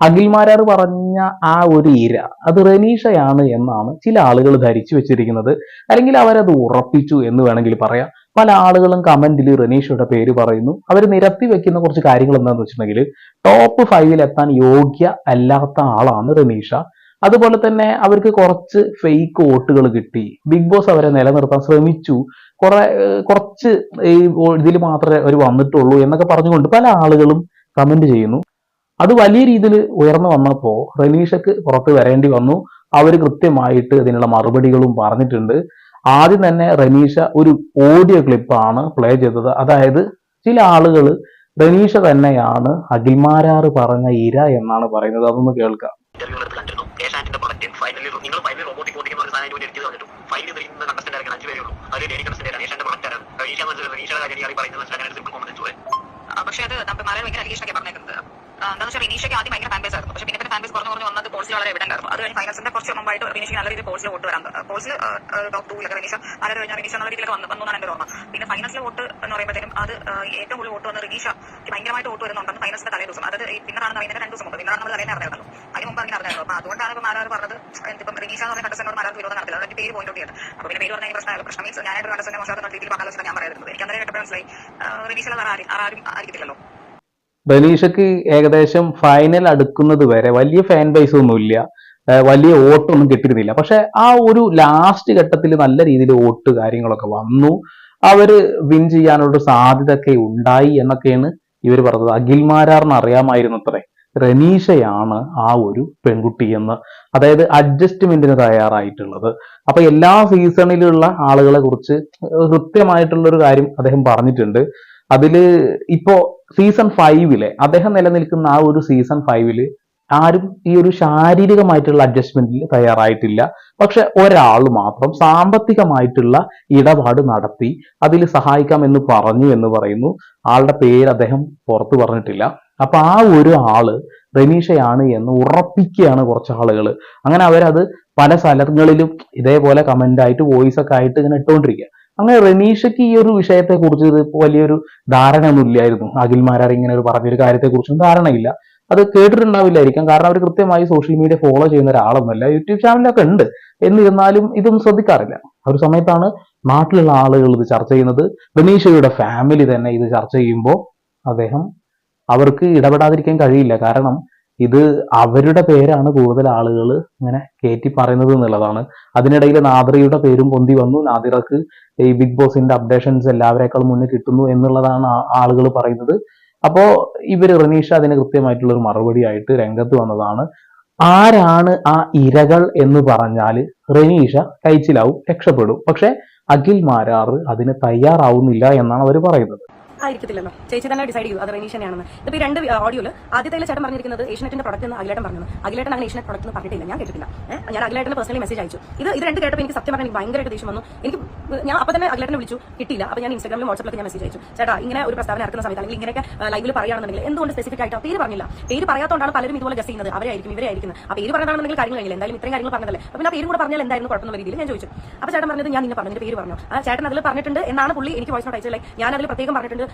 അഖിൽമാരാർ പറഞ്ഞ ആ ഒരു ഇര അത് റനീഷയാണ് എന്നാണ് ചില ആളുകൾ ധരിച്ചു വെച്ചിരിക്കുന്നത്. അല്ലെങ്കിൽ അവരത് ഉറപ്പിച്ചു എന്ന് വേണമെങ്കിൽ പറയാം. പല ആളുകളും കമന്റിൽ റനീഷയുടെ പേര് പറയുന്നു. അവർ നിരത്തി വെക്കുന്ന കുറച്ച് കാര്യങ്ങൾ എന്താണെന്ന് വെച്ചിട്ടുണ്ടെങ്കിൽ ടോപ്പ് ഫൈവിൽ എത്താൻ യോഗ്യ അല്ലാത്ത ആളാണ് റനീഷ. അതുപോലെ തന്നെ അവർക്ക് കുറച്ച് ഫേക്ക് വോട്ടുകൾ കിട്ടി. ബിഗ് ബോസ് അവരെ നിലനിർത്താൻ ശ്രമിച്ചു. കുറെ കുറച്ച് ഈ ഇതിൽ മാത്രമേ അവർ വന്നിട്ടുള്ളൂ എന്നൊക്കെ പറഞ്ഞുകൊണ്ട് പല ആളുകളും കമന്റ് ചെയ്യുന്നു. അത് വലിയ രീതിയിൽ ഉയർന്നു വന്നപ്പോൾ റനീഷക്ക് പുറത്ത് വരേണ്ടി വന്നു. അവർ കൃത്യമായിട്ട് ഇതിനുള്ള മറുപടികളും പറഞ്ഞിട്ടുണ്ട്. ആദ്യം തന്നെ റനീഷ ഒരു ഓഡിയോ ക്ലിപ്പാണ് പ്ലേ ചെയ്തത്. അതായത് ചില ആളുകൾ റനീഷ തന്നെയാണ് അഖിൽമാരാറ് പറഞ്ഞ ഇര എന്നാണ് പറയുന്നത്. അതൊന്ന് കേൾക്കാം. പക്ഷേ അത് നമ്മൾ മലയാളം ഭയങ്കര അലീഷൊക്കെ പറഞ്ഞേക്കുന്നത്. എന്താണെന്ന് വെച്ചാൽ വിനീഷയ്ക്ക് ആദ്യം ഭയങ്കര ഫാൻ ബേസ് ആയിരുന്നു. പക്ഷേ പിന്നെ പിന്നെ ഫാൻ ബേസ് കുറഞ്ഞു കുറഞ്ഞു വന്നത് പോൾസിൽ വളരെ എവിടെ ആയിരുന്നു. അത് കഴിഞ്ഞ് ഫൈനൽസിന്റെ കുറച്ച് മുമ്പായിട്ട് വിനീഷ് നല്ല രീതിയിൽ പോൾസിൽ വോട്ട് വരാൻ പോൾസിൽ ടോപ്പ് ടൂലൊക്കെ വിനീഷ് നല്ല കഴിഞ്ഞാൽ വിനീഷ് എന്നുള്ള രീതിയിലൊക്കെ വന്നു. വന്നാണ് എന്റെ ഓർമ്മ. പിന്നെ ഫൈനാൻസിലെ വോട്ട് എന്ന് പറയുമ്പോഴത്തേക്കും അത് ഏറ്റവും കൂടുതൽ വോട്ട് വന്ന റിനീഷ ഭയങ്കരമായിട്ട് വോട്ട് വരുന്നുണ്ടെന്ന് ഫൈനൽസിന്റെ തലേ ദിവസം. അത് പിന്നറാണെന്ന് അറിയുന്നത് രണ്ട് ദിവസം മുമ്പ്. പിന്നറാണ് നമ്മൾ തലേനെ അറിഞ്ഞിരുന്നു അതിന് മുമ്പ് അങ്ങനെ അറിഞ്ഞായിരുന്നു. അപ്പോൾ അതുകൊണ്ടാണ് ഇപ്പോൾ മാലാർ പറഞ്ഞത് ഇപ്പം റിനീഷ എന്ന് പറഞ്ഞ കണ്ടസ്റ്റനോട് മാലാർ വിരോധം നടത്തില്ല. അതിന്റെ പേര് പോയിന്റ് ഔട്ട് അപ്പൊ പിന്നെ പേര് പറഞ്ഞ പ്രശ്നമായാലും പ്രശ്നം മീൻസ് ഞാനായിട്ട് കണ്ടസ്റ്റനെ മോശം രീതിയിൽ പറഞ്ഞാൽ ഞാൻ പറയുന്നത് എനിക്ക് അന്നേരം കേട്ടപ്പോൾ മനസ്സിലായി റിനീഷ ആരും ആരും ആയിരിക്കത്തില്ലല്ലോ. റനീഷക്ക് ഏകദേശം ഫൈനൽ അടുക്കുന്നത് വരെ വലിയ ഫാൻ ബൈസ് ഒന്നുമില്ല വലിയ വോട്ടൊന്നും കിട്ടിയിരുന്നില്ല. പക്ഷെ ആ ഒരു ലാസ്റ്റ് ഘട്ടത്തിൽ നല്ല രീതിയിൽ വോട്ട് കാര്യങ്ങളൊക്കെ വന്നു. അവർ വിൻ ചെയ്യാനുള്ള സാധ്യതയൊക്കെ ഉണ്ടായി എന്നൊക്കെയാണ് ഇവർ പറഞ്ഞത്. അഖിൽമാരാറിന് അറിയാമായിരുന്നു അത്രേ റനീഷയാണ് ആ ഒരു പെൺകുട്ടി എന്ന്. അതായത് അഡ്ജസ്റ്റ്മെന്റിന് തയ്യാറായിട്ടുള്ളത്. അപ്പൊ എല്ലാ സീസണിലുള്ള ആളുകളെ കുറിച്ച് കൃത്യമായിട്ടുള്ള ഒരു കാര്യം അദ്ദേഹം പറഞ്ഞിട്ടുണ്ട്. അതിൽ ഇപ്പോ സീസൺ ഫൈവിൽ അദ്ദേഹം നിലനിൽക്കുന്ന ആ ഒരു സീസൺ ഫൈവിൽ ആരും ഈ ഒരു ശാരീരികമായിട്ടുള്ള അഡ്ജസ്റ്റ്മെന്റിൽ തയ്യാറായിട്ടില്ല. പക്ഷെ ഒരാൾ മാത്രം സാമ്പത്തികമായിട്ടുള്ള ഇടപാട് നടത്തി അതിൽ സഹായിക്കാം എന്ന് പറഞ്ഞു എന്ന് പറയുന്നു. ആളുടെ പേര് അദ്ദേഹം പുറത്തു പറഞ്ഞിട്ടില്ല. അപ്പൊ ആ ഒരു ആൾ റനീഷയാണ് എന്ന് ഉറപ്പിക്കുകയാണ് കുറച്ച് ആളുകൾ അങ്ങനെ അവരത് പല സ്ഥലങ്ങളിലും ഇതേപോലെ കമന്റ് ആയിട്ട് വോയിസ് ഒക്കെ ആയിട്ട് ഇങ്ങനെ ഇട്ടുകൊണ്ടിരിക്കുക അങ്ങനെ റനീഷയ്ക്ക് ഈ ഒരു വിഷയത്തെ കുറിച്ച് വലിയൊരു ധാരണ ഒന്നും ഇല്ലായിരുന്നു അഖിൽമാരാർ ഇങ്ങനെ ഒരു പറഞ്ഞൊരു കുറിച്ചൊന്നും ധാരണയില്ല. അത് കേട്ടിട്ടുണ്ടാവില്ലായിരിക്കാം. കാരണം അവർ കൃത്യമായി സോഷ്യൽ മീഡിയ ഫോളോ ചെയ്യുന്ന ഒരാളൊന്നുമല്ല. യൂട്യൂബ് ചാനലൊക്കെ ഉണ്ട്. എന്നിരുന്നാലും ഇതൊന്നും ശ്രദ്ധിക്കാറില്ല. ഒരു സമയത്താണ് നാട്ടിലുള്ള ആളുകൾ ഇത് ചർച്ച ചെയ്യുന്നത്. ബനീഷയുടെ ഫാമിലി തന്നെ ഇത് ചർച്ച ചെയ്യുമ്പോൾ അദ്ദേഹം അവർക്ക് ഇടപെടാതിരിക്കാൻ കഴിയില്ല. കാരണം ഇത് അവരുടെ പേരാണ് കൂടുതൽ ആളുകൾ ഇങ്ങനെ കയറ്റി പറയുന്നത് എന്നുള്ളതാണ്. അതിനിടയിൽ നാദിറയുടെ പേരും പൊന്തി വന്നു. നാദിറക്ക് ഈ ബിഗ് ബോസിന്റെ അപ്ഡേഷൻസ് എല്ലാവരെക്കാളും മുന്നേ കിട്ടുന്നു എന്നുള്ളതാണ് ആളുകൾ പറയുന്നത്. അപ്പോൾ ഇവർ റനീഷ അതിന് കൃത്യമായിട്ടുള്ള ഒരു മറുപടി ആയിട്ട് രംഗത്ത് വന്നതാണ്. ആരാണ് ആ ഇരകൾ എന്ന് പറഞ്ഞാൽ റനീഷ കഴിച്ചിലാവും രക്ഷപ്പെടും. പക്ഷെ അഖിൽ മാരാറ് അതിന് തയ്യാറാവുന്നില്ല എന്നാണ് അവർ പറയുന്നത്. ആയിരിക്കത്തില്ലല്ലോ ചേച്ചി തന്നെ ഡിസൈഡ് ചെയ്തു. അത് റനീഷ് ഇപ്പോൾ ഇപ്പൊ ഈ രണ്ട് ഓഡിയോയിൽ ആദ്യത്തെ ചേട്ടൻ പറഞ്ഞിരിക്കുന്നത് ഏഷ്യനെറ്റിന്റെ പ്രൊഡക്റ്റ് എന്ന് അഖിലേട്ടൻ പറഞ്ഞത് അഖിലേട്ടൻ അങ്ങനെ ഏഷ്യനെറ്റ് പ്രൊഡക്റ്റ് എന്ന് പറഞ്ഞിട്ടില്ല. ഞാൻ കേട്ടിട്ടില്ല. ഞാൻ അഖിലേട്ടന് പേഴ്സണലി മെസ്സേജ് അയച്ചു. ഇത് ഇത് രണ്ട് കേട്ടപ്പോൾ എനിക്ക് സത്യം പറഞ്ഞാൽ എനിക്ക് ഭയങ്കരമായിട്ട് ദേഷ്യം വന്നു. എനിക്ക് ഞാൻ അപ്പൊ തന്നെ അഖിലേട്ടനെ വിളിച്ചു. കിട്ടിയില്ല. അപ്പൊ ഞാൻ ഇൻസ്റ്റാഗ്രാമിലും വാട്സപ്പിലൊക്കെ ഞാൻ മെസ്സേജ് അയച്ചു. ചേട്ടാ ഇങ്ങനെ ഒരു പ്രസ്താവന ഇറക്കുന്ന സമയത്ത് അല്ലെങ്കിൽ ഇങ്ങനെയൊക്കെ ലൈവിൽ പറയുകയാണെന്നുണ്ടെങ്കിൽ എന്തുകൊണ്ട് സ്പെസിഫിക് ആയിട്ട്? പേര് പറഞ്ഞില്ല. പേര് പറയാത്തതുകൊണ്ടാണ് പലരും ഇതുപോലെ ഗസ് ചെയ്യുന്നത്. അവരായിരിക്കും ഇവരായിരിക്കും ആ പേര് പറഞ്ഞാണെന്നുണ്ടെങ്കിൽ കാര്യങ്ങൾ കഴിഞ്ഞില്ല എന്തായാലും ഇത്രയും കാര്യങ്ങൾ പറഞ്ഞതല്ലേ. അപ്പൊ ആ പേര് കൂടെ പറഞ്ഞാൽ എന്തായിരുന്നു കുഴപ്പമെന്ന രീതിയിൽ ഞാൻ ചോദിച്ചു. അപ്പൊ ചേട്ടൻ പറഞ്ഞത് ഞാൻ നിന്നെ പറഞ്ഞു പേര് പറഞ്ഞു. ആ ചേട്ടൻ അതിൽ പറഞ്ഞിട്ടുണ്ട് എന്നാണ് പുള്ളി എനിക്ക് വോയിസ് നോട്ട് അയച്ചത്. ഞാൻ അതിൽ പ്രത്യേകം പറഞ്ഞിട്ടുണ്ട്.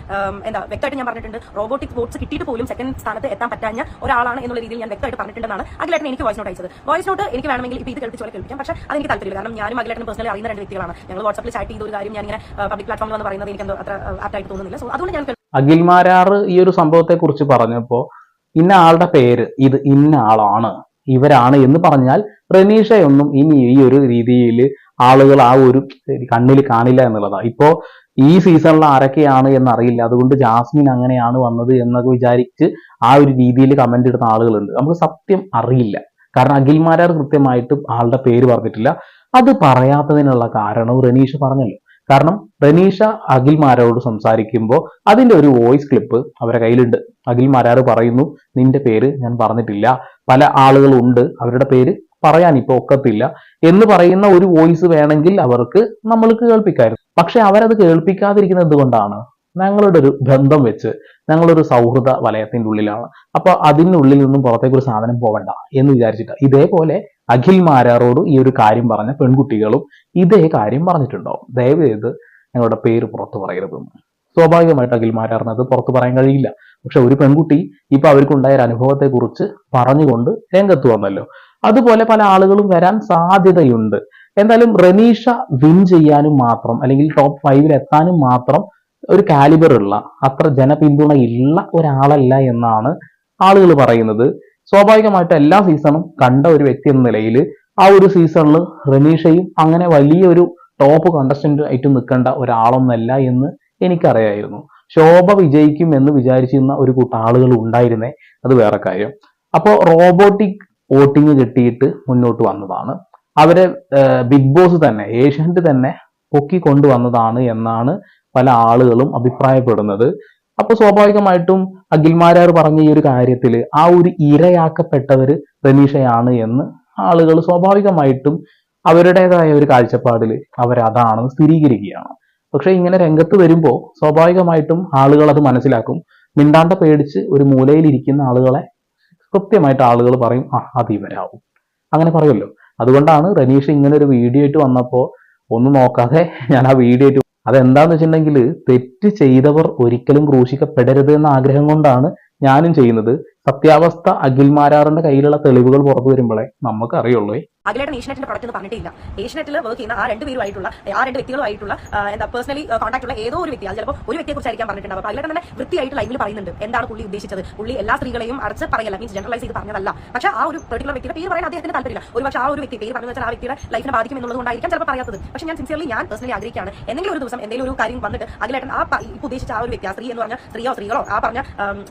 എന്താ വ്യക്തമായിട്ട് ഞാൻ പറഞ്ഞിട്ടുണ്ട്. റോബോട്ടിക് ബോട്ട്സ് കിട്ടിയിട്ട് പോലും സെക്കൻഡ് സ്ഥാനത്ത് എത്താൻ പറ്റാഞ്ഞ ഒരാളാണ് എന്നുള്ള രീതിയിൽ ഞാൻ വ്യക്തമായിട്ട് പറഞ്ഞിട്ടുണ്ടെന്നാണ് അഖിലേട്ടൻ എനിക്ക് വോയിസ് നോട്ട് അയച്ചത്. വോയിസ് നോട്ട് എനിക്ക് വേണമെങ്കിൽ ഇപ്പോൾ ഇത് കേൾപ്പിച്ച് പോലെ കേൾപ്പിക്കാം. പക്ഷേ അതെനിക്ക് താല്പര്യമില്ല. കാരണം ഞാനും അഖിലേട്ടൻ പേഴ്സണലി അറിയുന്ന രണ്ട് വ്യക്തികളാണ്. ഞങ്ങൾ വാട്സപ്പിൽ ചാറ്റ് ചെയ്ത ഒരു കാര്യം ഞാൻ ഇങ്ങനെ പബ്ലിക് പ്ലാറ്റ്ഫോമിൽ വന്ന് പറയുന്നത് എനിക്ക് എന്തോ അത്ര ആപ്റ്റായിട്ട് തോന്നുന്നില്ല. സോ അതുകൊണ്ട് ഞാൻ അഖിൽമാരാറ് ഈ ഒരു സംഭവത്തെ കുറിച്ച് പറഞ്ഞപ്പോ ഇന്ന ആളുടെ പേര് ഇത് ഇന്ന ആളാണ് ഇവരാണ് എന്ന് പറഞ്ഞാൽ റനീഷയൊന്നും ഇനി ഈ ഒരു രീതിയിൽ ആളുകൾ ആ ഒരു കണ്ണിൽ കാണില്ല എന്നുള്ളതാണ് ഇപ്പോ ഈ സീസണിൽ ആരൊക്കെയാണ് എന്നറിയില്ല. അതുകൊണ്ട് ജാസ്മിൻ അങ്ങനെയാണ് വന്നത് എന്നൊക്കെ വിചാരിച്ച് ആ ഒരു രീതിയിൽ കമന്റ് ഇടുന്ന ആളുകളുണ്ട്. നമുക്ക് സത്യം അറിയില്ല. കാരണം അഖിൽമാരാർ കൃത്യമായിട്ട് ആളുടെ പേര് പറഞ്ഞിട്ടില്ല. അത് പറയാത്തതിനുള്ള കാരണം റനീഷ പറഞ്ഞല്ലോ. കാരണം റനീഷ അഖിൽമാരോട് സംസാരിക്കുമ്പോൾ അതിന്റെ ഒരു വോയിസ് ക്ലിപ്പ് അവരുടെ കയ്യിലുണ്ട്. അഖിൽമാരാർ പറയുന്നു നിന്റെ പേര് ഞാൻ പറഞ്ഞിട്ടില്ല. പല ആളുകളുണ്ട് അവരുടെ പേര് പറയാൻ ഇപ്പോൾ ഒക്കത്തില്ല എന്ന് പറയുന്ന ഒരു വോയിസ് വേണമെങ്കിൽ അവർക്ക് നമ്മൾക്ക് കേൾപ്പിക്കായിരുന്നു. പക്ഷെ അവരത് കേൾപ്പിക്കാതിരിക്കുന്നത് എന്തുകൊണ്ടാണ് ഞങ്ങളുടെ ഒരു ബന്ധം വെച്ച് ഞങ്ങളൊരു സൗഹൃദ വലയത്തിന്റെ ഉള്ളിലാണ്. അപ്പൊ അതിനുള്ളിൽ നിന്നും പുറത്തേക്ക് ഒരു സാധനം പോകണ്ട എന്ന് വിചാരിച്ചിട്ട് ഇതേപോലെ അഖിൽ മാരാറോട് ഈ ഒരു കാര്യം പറഞ്ഞ പെൺകുട്ടികളും ഇതേ കാര്യം പറഞ്ഞിട്ടുണ്ടാവും ദയവ് ചെയ്ത് ഞങ്ങളുടെ പേര് പുറത്തു പറയരുതെന്ന് സ്വാഭാവികമായിട്ട് അഖിൽ മാരാറിന് അത് പുറത്തു പറയാൻ കഴിയില്ല. പക്ഷെ ഒരു പെൺകുട്ടി ഇപ്പൊ അവർക്കുണ്ടായ ഒരു അനുഭവത്തെ കുറിച്ച് പറഞ്ഞുകൊണ്ട് രംഗത്ത് വന്നല്ലോ. അതുപോലെ പല ആളുകളും വരാൻ സാധ്യതയുണ്ട്. എന്തായാലും റനീഷ വിൻ ചെയ്യാനും മാത്രം അല്ലെങ്കിൽ ടോപ്പ് ഫൈവിൽ എത്താനും മാത്രം ഒരു കാലിബർ ഉള്ള അത്ര ജനപിന്തുണ ഉള്ള ഒരാളല്ല എന്നാണ് ആളുകൾ പറയുന്നത്. സ്വാഭാവികമായിട്ട് എല്ലാ സീസണും കണ്ട ഒരു വ്യക്തി എന്ന നിലയിൽ ആ ഒരു സീസണിൽ റനീഷയും അങ്ങനെ വലിയൊരു ടോപ്പ് കണ്ടസ്റ്റന്റ് ആയിട്ട് നിൽക്കേണ്ട ഒരാളൊന്നല്ല എന്ന് എനിക്കറിയായിരുന്നു. ശോഭ വിജയിക്കും എന്ന് വിചാരിച്ചിരുന്ന ഒരു കൂട്ടം ആളുകൾ ഉണ്ടായിരുന്നേ അത് വേറെ കാര്യം. അപ്പോൾ റോബോട്ടിക് വോട്ടിംഗ് കിട്ടിയിട്ട് മുന്നോട്ട് വന്നതാണ്. അവരെ ബിഗ് ബോസ് തന്നെ ഏഷ്യന്റ് തന്നെ പൊക്കി കൊണ്ടുവന്നതാണ് എന്നാണ് പല ആളുകളും അഭിപ്രായപ്പെടുന്നത്. അപ്പോൾ സ്വാഭാവികമായിട്ടും അഖിൽമാരാർ പറഞ്ഞ ഈ ഒരു കാര്യത്തിൽ ആ ഒരു ഇരയാക്കപ്പെട്ടവര് റനീഷയാണ് എന്ന് ആളുകൾ സ്വാഭാവികമായിട്ടും അവരുടേതായ ഒരു കാഴ്ചപ്പാടിൽ അവരതാണെന്ന് സ്ഥിരീകരിക്കുകയാണ്. പക്ഷെ ഇങ്ങനെ രംഗത്ത് വരുമ്പോൾ സ്വാഭാവികമായിട്ടും ആളുകൾ അത് മനസ്സിലാക്കും. മിണ്ടാണ്ട പേടിച്ച് ഒരു മൂലയിലിരിക്കുന്ന ആളുകളെ കൃത്യമായിട്ട് ആളുകൾ പറയും ആ അത് ഇവരാവും. അങ്ങനെ പറയുമല്ലോ. അതുകൊണ്ടാണ് റനീഷ് ഇങ്ങനെ ഒരു വീഡിയോ ആയിട്ട് വന്നപ്പോൾ ഒന്നും നോക്കാതെ ഞാൻ ആ വീഡിയോ ആയിട്ട് അതെന്താന്ന് വെച്ചിട്ടുണ്ടെങ്കിൽ തെറ്റ് ചെയ്തവർ ഒരിക്കലും ക്രൂശിക്കപ്പെടരുത് എന്ന ആഗ്രഹം കൊണ്ടാണ് ഞാനും ചെയ്യുന്നത്. സത്യാവസ്ഥ അഖിൽമാരാറിന്റെ കയ്യിലുള്ള തെളിവുകൾ പുറത്തു വരുമ്പോഴേ നമുക്ക് അറിയുള്ളൂ അഖിലേട്ടൻ ഏഷ്യനെറ്റിന്റെ പ്രൊഡക്റ്റ് എന്ന് പറഞ്ഞിട്ടില്ല. ഏഷ്യനെറ്റിൽ വർക്ക് ചെയ്യുന്ന ആ രണ്ട് പേരുമായിട്ടുള്ള ആ രണ്ട് വ്യക്തികളുമായിട്ടുള്ള എന്താ പേഴ്സണലി കോൺടാക്ട് ഉള്ള ഏതോ ഒരു വ്യക്തി അത് ചിലപ്പോൾ ഒരു വ്യക്തിയെ കുറിച്ചായിരിക്കാൻ പറഞ്ഞിട്ടുണ്ടാവും അപ്പോൾ അഖിലേട്ടൻ തന്നെ വൃത്തിയായിട്ട് ലൈവിൽ പറയുന്നുണ്ട് എന്താണ് പുള്ളി ഉദ്ദേശിച്ചത്. പുള്ളി എല്ലാ സ്ത്രീകളെയും അടച്ച് പറയല്ല മീൻസ് ജനറലൈസ് ചെയ്ത് പറഞ്ഞതല്ല. പക്ഷേ ആ ഒരു പെർട്ടിക്കുലർ വ്യക്തിയുടെ പേര് പറയാൻ അദ്ദേഹത്തിന് താല്പര്യമില്ല. ഒരു പക്ഷേ ആ ഒരു വ്യക്തി പേര് പറഞ്ഞു വെച്ചാൽ ആ വ്യക്തിയുടെ ലൈഫിനെ ബാധിക്കും എന്നുള്ളത് കൊണ്ടായിരിക്കാം ചിലപ്പോൾ പറയാത്തത്. പക്ഷേ ഞാൻ സിൻസിയർലി ഞാൻ പേഴ്സണലി ആഗ്രഹിക്കുകയാണ്. എന്തെങ്കിലും ഒരു ദിവസം എന്തെങ്കിലും ഒരു കാര്യം വന്നിട്ട് അഖിലേട്ടൻ ആ ഇപ്പോൾ ഉദ്ദേശിച്ച ആ ഒരു വ്യക്തി ആ സ്ത്രീ എന്ന് പറഞ്ഞ സ്ത്രീയോ സ്ത്രീകളോ ആ പറഞ്ഞ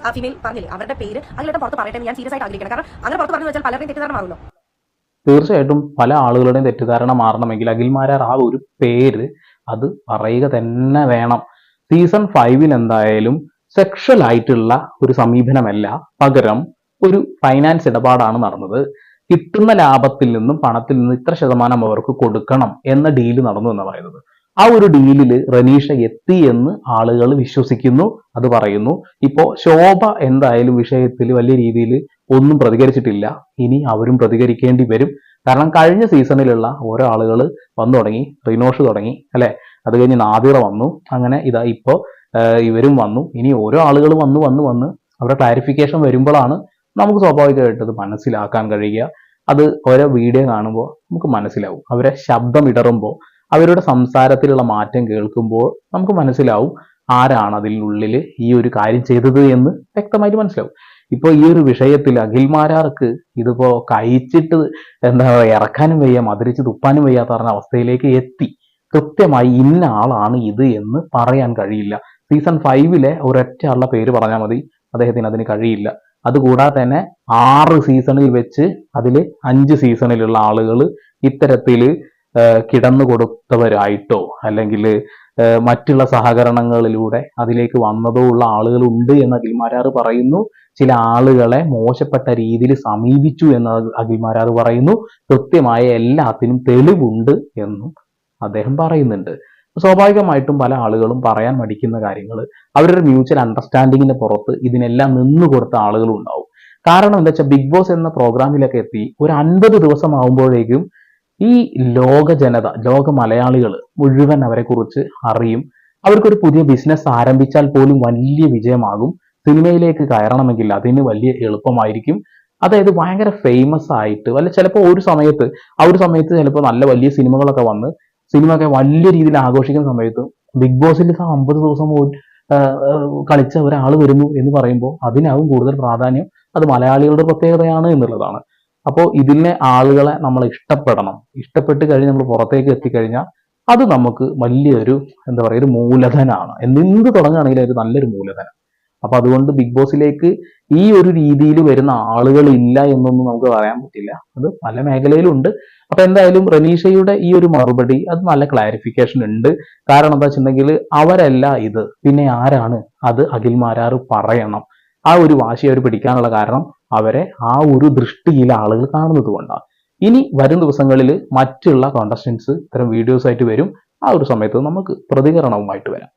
ആ ഫീമെയിൽ പറഞ്ഞില്ലേ അവരുടെ പേര് അഖിലേട്ടൻ പുറത്ത് പറയട്ടെ ഞാൻ സീരിയസ് ആയിട്ട് ആഗ്രഹിക്കണം കാരണം അങ്ങനെ പുറത്ത് പറഞ്ഞു വെച്ചാൽ പലരുടെയും തെറ്റിദ്ധാരണ തീർച്ചയായിട്ടും പല ആളുകളുടെയും തെറ്റിദ്ധാരണ മാറണമെങ്കിൽ അഖിൽമാരാർ ആ ഒരു പേര് അത് പറയുക തന്നെ വേണം. സീസൺ ഫൈവിൽ എന്തായാലും സെക്ഷൽ ആയിട്ടുള്ള ഒരു സമീപനമല്ല. പകരം ഒരു ഫൈനാൻസ് ഇടപാടാണ് നടന്നത്. കിട്ടുന്ന ലാഭത്തിൽ നിന്നും പണത്തിൽ നിന്നും ഇത്ര ശതമാനം അവർക്ക് കൊടുക്കണം എന്ന ഡീൽ നടന്നു എന്ന് പറയുന്നത്. ആ ഒരു ഡീലിൽ റനീഷ എത്തി എന്ന് ആളുകൾ വിശ്വസിക്കുന്നു അത് പറയുന്നു. ഇപ്പോൾ ശോഭ എന്തായാലും വിഷയത്തിൽ വലിയ രീതിയിൽ ഒന്നും പ്രതികരിച്ചിട്ടില്ല. ഇനി അവരും പ്രതികരിക്കേണ്ടി വരും. കാരണം കഴിഞ്ഞ സീസണിലുള്ള ഓരോ ആളുകൾ വന്നു തുടങ്ങി റിനോഷ് തുടങ്ങി അല്ലെ? അത് കഴിഞ്ഞ് നാദിറ വന്നു. അങ്ങനെ ഇതാ ഇപ്പോൾ ഇവരും വന്നു. ഇനി ഓരോ ആളുകൾ വന്നു വന്നു വന്ന് അവരുടെ ക്ലാരിഫിക്കേഷൻ വരുമ്പോഴാണ് നമുക്ക് സ്വാഭാവികമായിട്ട് അത് മനസ്സിലാക്കാൻ കഴിയുക. അത് ഓരോ വീഡിയോ കാണുമ്പോൾ നമുക്ക് മനസ്സിലാവും. അവരെ ശബ്ദം ഇടറുമ്പോൾ അവരുടെ സംസാരത്തിലുള്ള മാറ്റം കേൾക്കുമ്പോൾ നമുക്ക് മനസ്സിലാവും ആരാണ് അതിനുള്ളിൽ ഈ ഒരു കാര്യം ചെയ്തത് എന്ന് വ്യക്തമായിട്ട് മനസ്സിലാവും. ഇപ്പൊ ഈ ഒരു വിഷയത്തിൽ അഖിൽമാരാർക്ക് ഇതിപ്പോ കഴിച്ചിട്ട് എന്താ ഇറക്കാനും വയ്യ മധുരിച്ച് തുപ്പാനും വയ്യാത്ത പറഞ്ഞ അവസ്ഥയിലേക്ക് എത്തി. കൃത്യമായി ഇന്ന ആളാണ് ഇത് എന്ന് പറയാൻ കഴിയില്ല. സീസൺ ഫൈവിലെ ഒരൊറ്റ ആളുടെ പേര് പറഞ്ഞാൽ മതി. അദ്ദേഹത്തിന് അതിന് കഴിയില്ല. അതുകൂടാതെ തന്നെ ആറ് സീസണിൽ വെച്ച് അതിൽ അഞ്ച് സീസണിലുള്ള ആളുകൾ ഇത്തരത്തിൽ കിടന്നു കൊടുത്തവരായിട്ടോ അല്ലെങ്കിൽ മറ്റുള്ള സഹകരണങ്ങളിലൂടെ അതിലേക്ക് വന്നതോ ഉള്ള ആളുകളുണ്ട് എന്ന് അഖിൽമാരാർ പറയുന്നു. ചില ആളുകളെ മോശപ്പെട്ട രീതിയിൽ സമീപിച്ചു എന്ന് അഖിൽമാരാർ പറയുന്നു. കൃത്യമായ എല്ലാത്തിനും തെളിവുണ്ട് എന്നും അദ്ദേഹം പറയുന്നുണ്ട്. സ്വാഭാവികമായിട്ടും പല ആളുകളും പറയാൻ മടിക്കുന്ന കാര്യങ്ങൾ അവരുടെ മ്യൂച്വൽ അണ്ടർസ്റ്റാൻഡിങ്ങിന് പുറത്ത് ഇതിനെല്ലാം നിന്നു കൊടുത്ത ആളുകളും ഉണ്ടാവും കാരണം എന്താ വെച്ചാൽ ബിഗ് ബോസ് എന്ന പ്രോഗ്രാമിലൊക്കെ എത്തി ഒരു അൻപത് ദിവസം ആകുമ്പോഴേക്കും ഈ ലോക ജനത ലോക മലയാളികൾ മുഴുവൻ അവരെ കുറിച്ച് അറിയും. അവർക്കൊരു പുതിയ ബിസിനസ് ആരംഭിച്ചാൽ പോലും വലിയ വിജയമാകും. സിനിമയിലേക്ക് കയറണമെങ്കിൽ അതിന് വലിയ എളുപ്പമായിരിക്കും. അതായത് ഭയങ്കര ഫേമസ് ആയിട്ട് അല്ല ചിലപ്പോൾ ഒരു സമയത്ത് ആ ഒരു സമയത്ത് ചിലപ്പോൾ നല്ല വലിയ സിനിമകളൊക്കെ വന്ന് സിനിമ ഒക്കെ വലിയ രീതിയിൽ ആഘോഷിക്കുന്ന സമയത്ത് ബിഗ് ബോസിൽ അമ്പത് ദിവസം കളിച്ച ഒരാൾ വരുന്നു എന്ന് പറയുമ്പോൾ അതിനാവും കൂടുതൽ പ്രാധാന്യം. അത് മലയാളികളുടെ പ്രത്യേകതയാണ് എന്നുള്ളതാണ്. അപ്പോൾ ഇതിനെ ആളുകളെ നമ്മൾ ഇഷ്ടപ്പെടണം. ഇഷ്ടപ്പെട്ട് കഴിഞ്ഞ് നമ്മൾ പുറത്തേക്ക് എത്തിക്കഴിഞ്ഞാൽ അത് നമുക്ക് വലിയൊരു എന്താ പറയുക ഒരു മൂലധനമാണ് എന്ത് തുടങ്ങുകയാണെങ്കിലും ഒരു നല്ലൊരു മൂലധനം. അപ്പൊ അതുകൊണ്ട് ബിഗ് ബോസിലേക്ക് ഈ ഒരു രീതിയിൽ വരുന്ന ആളുകൾ ഇല്ല എന്നൊന്നും നമുക്ക് പറയാൻ പറ്റില്ല. അത് പല മേഖലയിലുണ്ട് അപ്പൊ എന്തായാലും റനീഷയുടെ ഈ ഒരു മറുപടി അത് നല്ല ക്ലാരിഫിക്കേഷൻ ഉണ്ട്. കാരണം എന്താ വെച്ചിട്ടുണ്ടെങ്കിൽ അവരല്ല ഇത്. പിന്നെ ആരാണ്? അത് അഖിൽ മാരാറ് പറയണം. ആ ഒരു വാശി അവർ പിടിക്കാനുള്ള കാരണം അവരെ ആ ഒരു ദൃഷ്ടിയിൽ ആളുകൾ കാണുന്നത് കൊണ്ടാണ്. ഇനി വരും ദിവസങ്ങളിൽ മറ്റുള്ള കോണ്ടസ്റ്റൻസ് ഇത്തരം വീഡിയോസ് ആയിട്ട് വരും. ആ ഒരു സമയത്ത് നമുക്ക് പ്രതികരണവുമായിട്ട് വരാം.